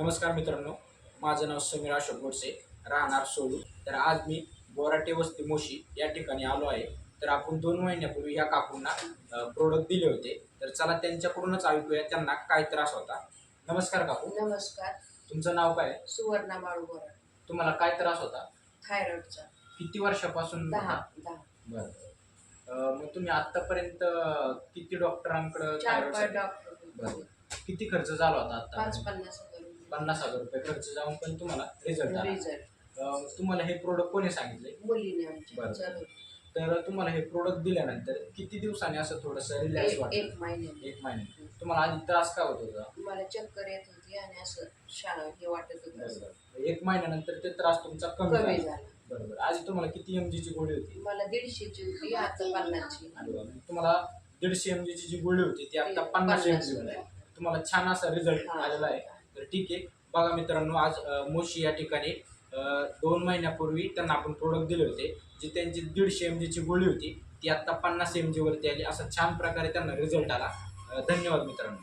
नमस्कार मित्रांनो माझं नाव समीर अशोक गोडसे राहणार सोलू. तर आज मी बोराटे वस्ती मोशी या ठिकाणी आलो आहे. तर आपण दोन महिन्यापूर्वी या काकूंना प्रोडक्ट दिले होते. तर चला त्यांच्याकडूनच ऐकूया त्यांना काय त्रास होता. नमस्कार काकू. नमस्कार. तुमचं नाव काय? आहे? सुवर्णा बाळूगोरा तुम्हाला काय त्रास होता? थायरॉइडचा. किती वर्षापासून दहा होता? दहा. बरं अं, मग तुम्ही आतापर्यंत किती डॉक्टरांकडे चार पाच डॉक्टर बरं. किती खर्च झाला होता पाच आता पन्नास हजार. पन्नास हजार रुपये खर्च जाऊन पण तुम्हाला रिझल्ट आला. रिझल्ट अं, तुम्हाला हे प्रोडक्ट कोणी सांगितले मुलीने आमच्या बरं. चालू तर तुम्हाला हे प्रोडक्ट दिल्यानंतर किती दिवसांनी असं थोडंसं रिलॅक्स एक एक महिन्याने एक महिने. तुम्हाला आधी त्रास काय होत होता? मला चक्कर येत होती आणि असं शाळा हे वाटत होतं. असं. बरोबर एक महिन्यानंतर ते त्रास तुमचा कमी कमी झाला. झाला. बरोबर आधी तुम्हाला किती एम ची गोळी होती? मला दीडशेची होती आता पन्नासची. आणि तुम्हाला दीडशे एम ची जी गोळी होती ती आता पन्नास एम जी आहे. तुम्हाला छान असा रिझल्ट. आलेला आहे. तर ठीक आहे. बघा मित्रांनो आज मोशी या ठिकाणी दोन महिन्यापूर्वी त्यांना आपण प्रोडक्ट दिले होते जी त्यांची दीडशे एम जीची गोळी होती ती आत्ता पन्नास एम जीवरती आली. असा छान प्रकारे त्यांना रिझल्ट आला. धन्यवाद मित्रांनो.